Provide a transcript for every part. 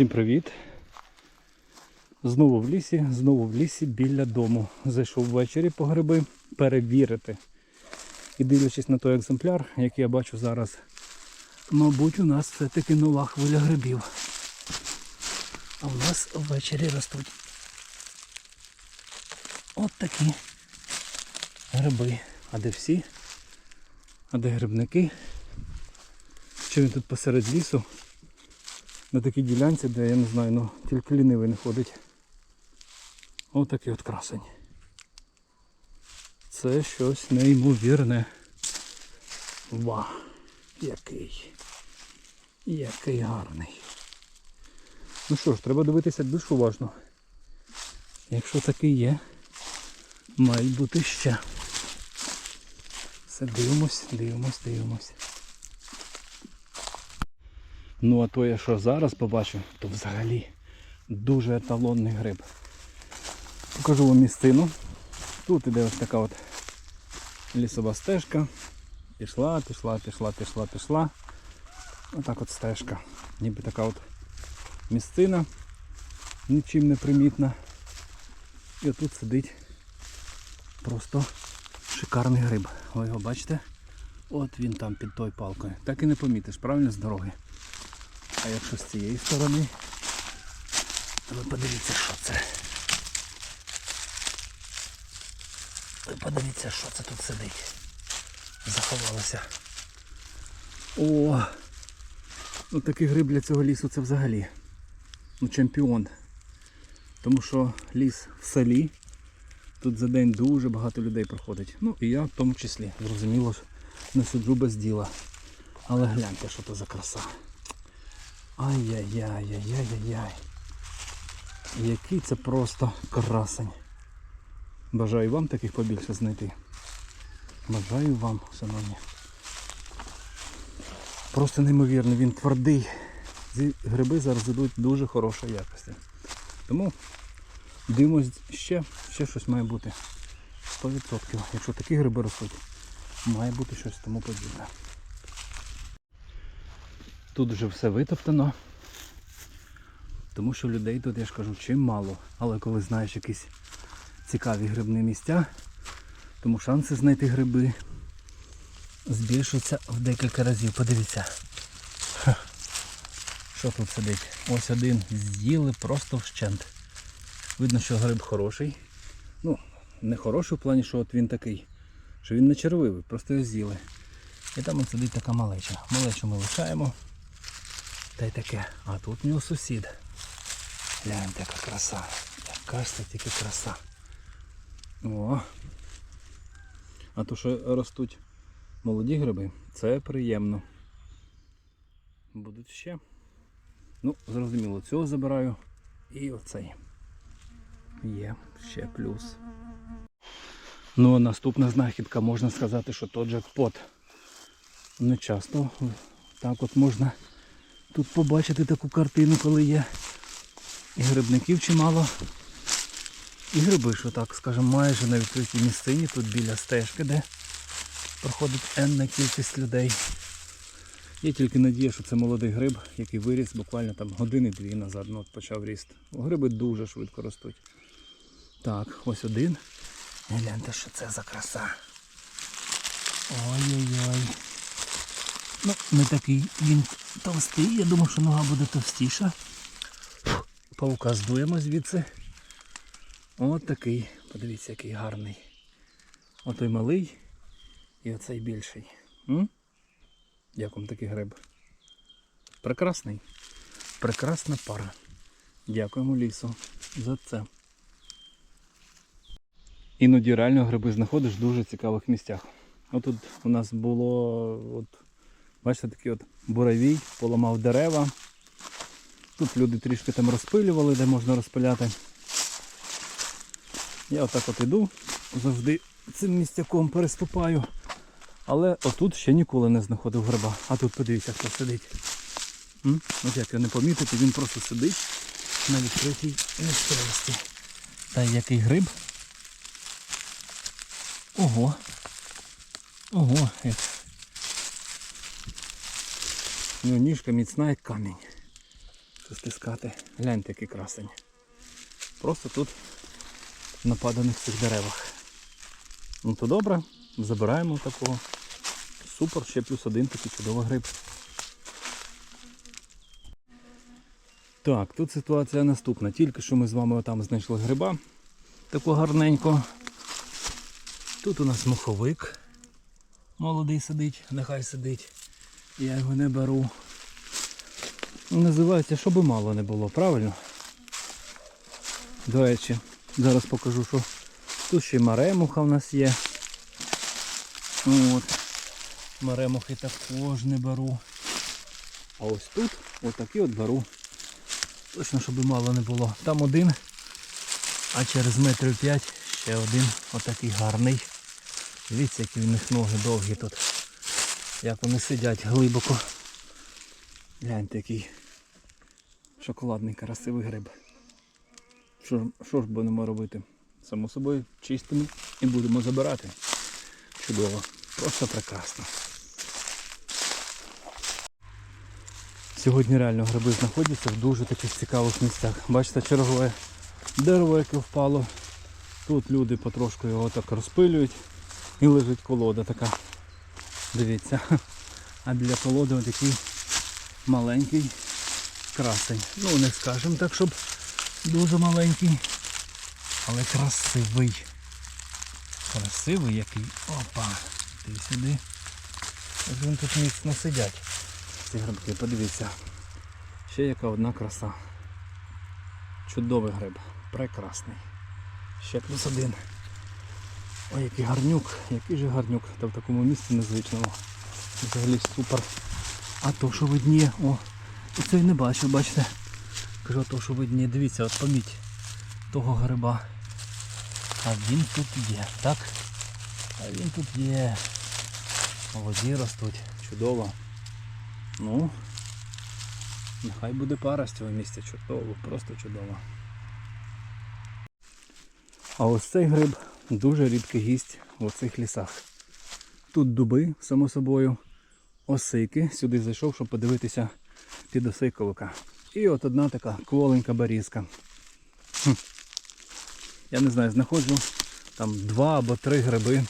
Всім привіт! Знову в лісі, знову в лісі біля дому. Зайшов ввечері по гриби перевірити. І дивлячись на той екземпляр, який я бачу зараз, мабуть, у нас все-таки нова хвиля грибів. А в нас ввечері ростуть от такі гриби. А де всі? А де грибники? Чи він тут посеред лісу? На такій ділянці, де я не знаю, ну тільки лінивий не ходить. Ось такий от красень. Це щось неймовірне. Ва! Який. Який гарний. Ну що ж, треба дивитися більш уважно. Якщо такий є, мають бути ще. Все, дивимось, дивимось, дивимось. Ну а то я що зараз побачу, то взагалі дуже еталонний гриб. Покажу вам місцину. Тут іде ось така от лісова стежка. Пішла, пішла, пішла, пішла, пішла. Отак от стежка. Ніби така от місцина, нічим не примітна. І отут сидить просто шикарний гриб. Ви його бачите? От він там під тою палкою. Так і не помітиш, правильно з дороги. А якщо з цієї сторони, то ви подивіться, що це. Ви подивіться, що це тут сидить. Заховалося. О! Ну такий гриб для цього лісу це взагалі. Ну чемпіон. Тому що ліс в селі. Тут за день дуже багато людей проходить. Ну і я в тому числі. Зрозуміло, не сиджу без діла. Але гляньте, що це за краса. Ай-яй-яй-яй-яй-яй. Який це просто красень. Бажаю вам таких побільше знайти. Бажаю вам, шановні. Просто неймовірно, він твердий. Ці гриби зараз йдуть дуже хорошої якості. Тому дивимось ще, ще щось має бути. 100%. Якщо такі гриби ростуть, має бути щось тому подібне. Тут вже все витоптано. Тому що людей тут, я ж кажу, чим мало. Але коли знаєш якісь цікаві грибні місця, тому шанси знайти гриби збільшуються в декілька разів. Подивіться. Ха. Що тут сидить? Ось один з'їли просто вщент. Видно, що гриб хороший. Ну, не хороший в плані, що от він такий, що він не червивий, просто його з'їли. І там от сидить така малеча. Малечу ми лишаємо. Та й таке. А тут у нього сусід. Гляньте, яка краса. Яка ж це тільки краса. О. А то, що ростуть молоді гриби, це приємно. Будуть ще. Ну, зрозуміло, цього забираю. І оцей. Є ще плюс. Ну, а наступна знахідка, можна сказати, що то джекпот. Не часто так от можна тут побачити таку картину, коли є і грибників чимало. І гриби, що так, скажімо, майже на відкритій місцині, тут біля стежки, де проходить енна кількість людей. Є тільки надія, що це молодий гриб, який виріс буквально там години-дві назад, ну от почав ріст. Гриби дуже швидко ростуть. Так, ось один. Гляньте, що це за краса. Ой-ой-ой. Ну, не такий він товстий, я думав, що нога буде товстіша. Павука здуємо звідси. От такий, подивіться, який гарний. Отой малий і оцей більший. М? Як вам такий гриб? Прекрасний. Прекрасна пара. Дякуємо лісу за це. Іноді реально гриби знаходиш в дуже цікавих місцях. Отут у нас було, от, бачите, такий от буравій, поламав дерева. Тут люди трішки там розпилювали, де можна розпиляти. Я отак от іду, завжди цим місцяком переступаю. Але отут ще ніколи не знаходив гриба. А тут подивіться, хто сидить. М? От як його не помітити, він просто сидить на відкритій місцевості. Та який гриб. Ого. Ого, як. Ну, ніжка міцна як камінь. стискати. Гляньте, який красень. Просто тут на паданих цих деревах. Ну то добре, забираємо такого. Супер, ще плюс один такий чудовий гриб. Так, тут ситуація наступна. Тільки що ми з вами отам знайшли гриба. Такого гарненько. Тут у нас моховик. Молодий сидить, нехай сидить. Я його не беру. Називається, щоб мало не було, правильно? До речі, зараз покажу, що тут ще й маремуха в нас є. От. Маремухи також не беру. А ось тут отакі от беру. Точно, щоб мало не було. Там один, а через метрів п'ять ще один отакий гарний. Дивіться, які в них ноги довгі тут. Як вони сидять глибоко. Гляньте, який шоколадний красивий гриб. Що, що ж будемо робити? Само собою чистимо і будемо забирати. Чудово. Просто прекрасно. Сьогодні реально гриби знаходяться в дуже таких цікавих місцях. Бачите, чергове дерево, яке впало. Тут люди потрошку його так розпилюють і лежить колода така. Дивіться. А біля колоди отакий маленький красень. Ну не скажемо так, щоб дуже маленький, але красивий. Красивий який. Опа. Ти сюди. Він тут міцно сидять. Ці грибки, подивіться. Ще яка одна краса. Чудовий гриб. Прекрасний. Ще плюс один. Ой, який гарнюк, який же гарнюк. Та в такому місці незвичному. Взагалі супер. А то, що видніє, о, оце й не бачив, бачите. Кажу, то, що видніє, дивіться, от поміть того гриба. А він тут є, так? А він тут є. Молоді ростуть. Чудово. Ну, нехай буде пара з цього місця. Чудово, просто чудово. А ось цей гриб дуже рідкий гість в цих лісах. Тут дуби, само собою, осики. Сюди зайшов, щоб подивитися під осиковика. І от одна така кволенька берізка. Хм. Я не знаю, знаходжу там два або три гриби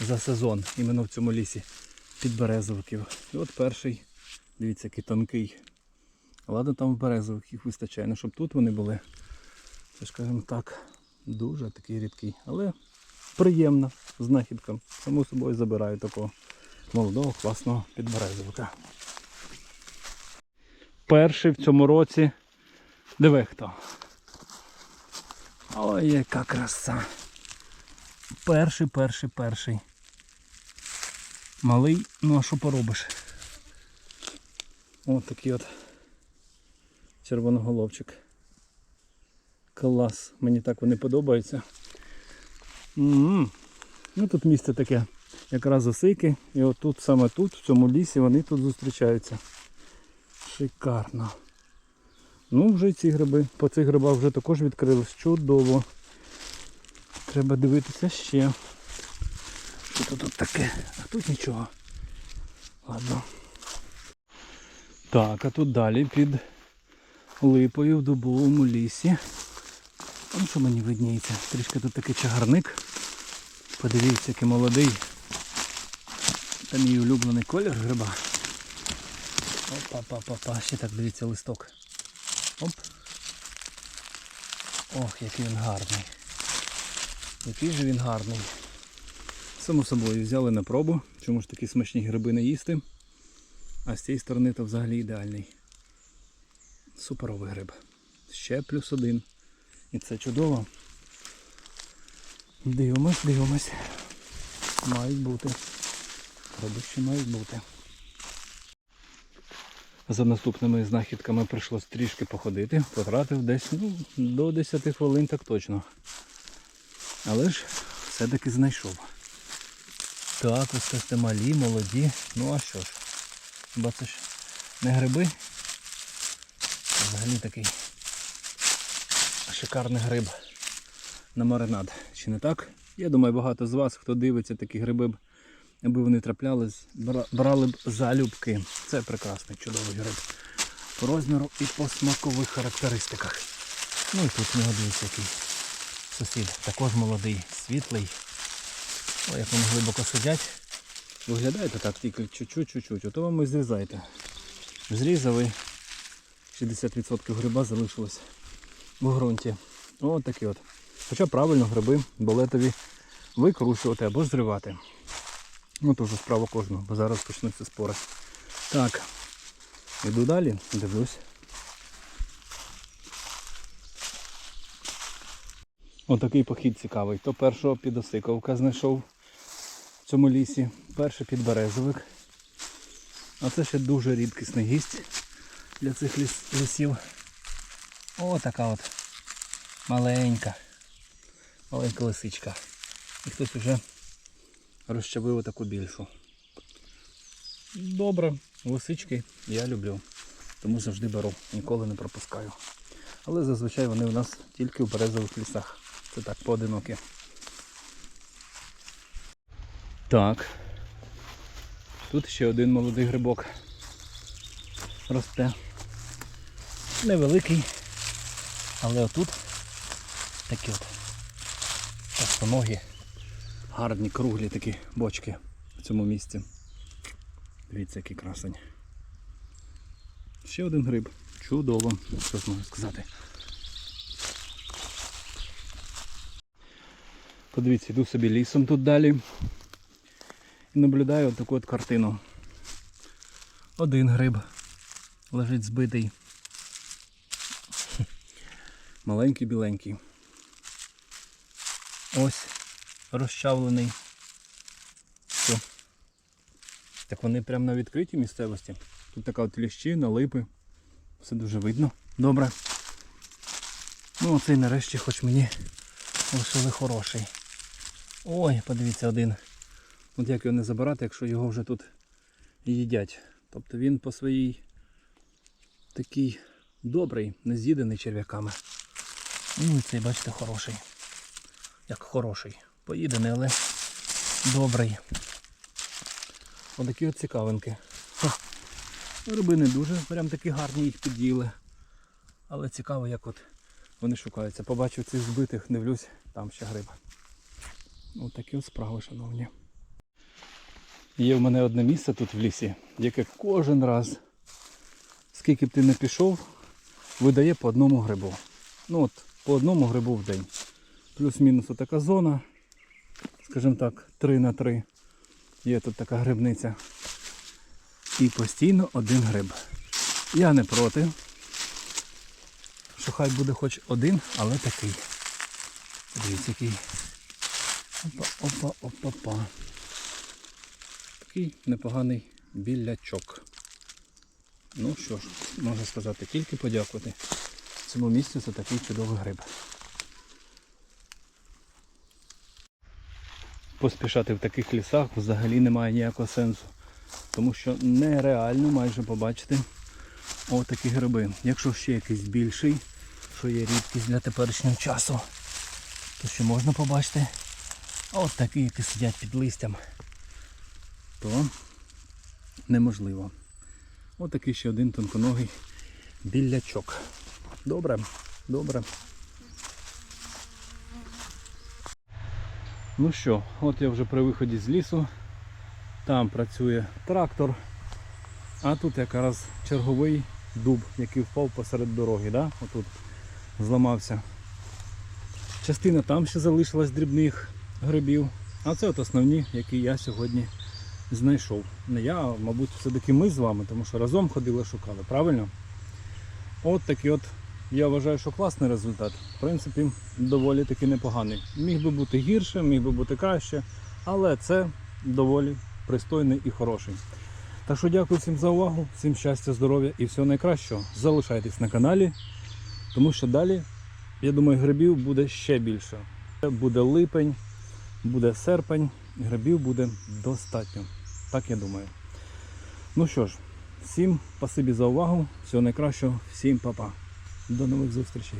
за сезон іменно в цьому лісі під березовиків. І от перший, дивіться, який тонкий. Ладно, там в березовиків вистачає, ну щоб тут вони були. Це ж скажімо так, дуже такий рідкий. Але приємна знахідка. Само собою забираю такого молодого, класного підберезовика. Перший в цьому році. Диви хто. Ой, яка краса. Перший, перший, перший. Малий, ну а що поробиш? Ось такий от червоноголовчик. Клас, мені так вони подобаються. м Ну тут місце таке, якраз осики. І от тут саме тут, в цьому лісі, вони тут зустрічаються. Шикарно. Ну, вже ці гриби, по цих грибах вже також відкрились. Чудово. Треба дивитися ще. Що тут, тут таке? А тут нічого. Ладно. Так, а тут далі під липою в дубовому лісі. Ну що мені видніється? Трішки тут такий чагарник. Подивіться, який молодий. Це мій улюблений колір гриба. Опа-па-па-па. Ще так дивіться листок. Оп. Ох, який він гарний. Який же він гарний. Само собою взяли на пробу. Чому ж такі смачні гриби не їсти? А з цієї сторони то взагалі ідеальний. Суперовий гриб. Ще плюс один. І це чудово. Дивимось, дивимось. Мають бути. Гриби мають бути. За наступними знахідками прийшлось трішки походити, потратив десь ну, до 10 хвилин так точно. Але ж все-таки знайшов. Так, ось це малі, молоді. Ну а що ж? Ж не гриби? Взагалі такий шикарний гриб на маринад. Чи не так? Я думаю, багато з вас, хто дивиться такі гриби, аби вони траплялись, брали б залюбки. Це прекрасний, чудовий гриб. по розміру і по смакових характеристиках. Ну і тут в нього дивіться який сусід. Також молодий, світлий. О, як вони глибоко сидять. Виглядаєте так тільки чуть-чуть-чуть, ото вам і зрізайте. Зрізали. 60% гриба залишилось в ґрунті. От такі от. Хоча правильно гриби болетові викрушувати або зривати. Ну то вже справа кожного, бо зараз почнуться спори. Так, іду далі, дивлюсь. Отакий похід цікавий. То першого підосиковка знайшов в цьому лісі, перший підберезовик. А це ще дуже рідкісний гість для цих ліс, лісів. О, така от маленька, маленька лисичка. І хтось вже розчавив таку більшу. Добре, лисички я люблю, тому завжди беру, ніколи не пропускаю. Але зазвичай вони у нас тільки в березових лісах. Це так поодинокі. Так. Тут ще один молодий грибок росте. Невеликий, але отут такі от товстоногі, гарні круглі такі бочки в цьому місці. Дивіться, який красень. Ще один гриб. Чудово, що ж можна сказати. Подивіться, йду собі лісом тут далі. І наблюдаю таку от картину. Один гриб лежить збитий. Маленький біленький. Ось розчавлений. Що? Так вони прямо на відкритій місцевості. Тут така от ліщина, липи. Все дуже видно. Добре. Ну оцей нарешті хоч мені лишили хороший. Ой, подивіться один. От як його не забирати, якщо його вже тут їдять. Тобто він по своїй такий добрий, не з'їдений черв'яками. Ну і цей, бачите, хороший. Як хороший. Поїдений, але добрий. Отакі от цікавинки. Ха. Риби не дуже, прям такі гарні їх під'їли. Але цікаво, як от вони шукаються. Побачив цих збитих, дивлюсь, там ще гриба. Ось такі от справи, шановні. Є в мене одне місце тут в лісі, яке кожен раз, скільки б ти не пішов, видає по одному грибу. Ну от, по одному грибу в день. Плюс-мінус така зона, скажімо так, 3 на 3. Є тут така грибниця. І постійно один гриб. Я не проти. Що хай буде хоч один, але такий. Дивіться який. Опа, опа, опа, опа. Такий непоганий білячок. Ну що ж, можна сказати, тільки подякувати цьому місцю за такий чудовий гриб. Поспішати в таких лісах взагалі немає ніякого сенсу. Тому що нереально майже побачити отакі гриби. Якщо ще якийсь більший, що є рідкість для теперішнього часу, то ще можна побачити. А от такі, які сидять під листям, то неможливо. Ось такий ще один тонконогий білячок. Добре, добре. Ну що, от я вже при виході з лісу. Там працює трактор. А тут якраз черговий дуб, який впав посеред дороги. Да? Отут зламався. Частина там ще залишилась дрібних грибів. А це от основні, які я сьогодні знайшов. Не я, а мабуть, все-таки ми з вами, тому що разом ходили, шукали, правильно? От такий от, я вважаю, що класний результат. В принципі, доволі таки непоганий. Міг би бути гірше, міг би бути краще, але це доволі пристойний і хороший. Так що дякую всім за увагу, всім щастя, здоров'я і всього найкращого. Залишайтесь на каналі, тому що далі, я думаю, грибів буде ще більше. Буде липень, буде серпень, грибів буде достатньо. Так я думаю. Ну що ж, всім спасибі за увагу, всього найкращого, всім па-па. До нових зустрічей.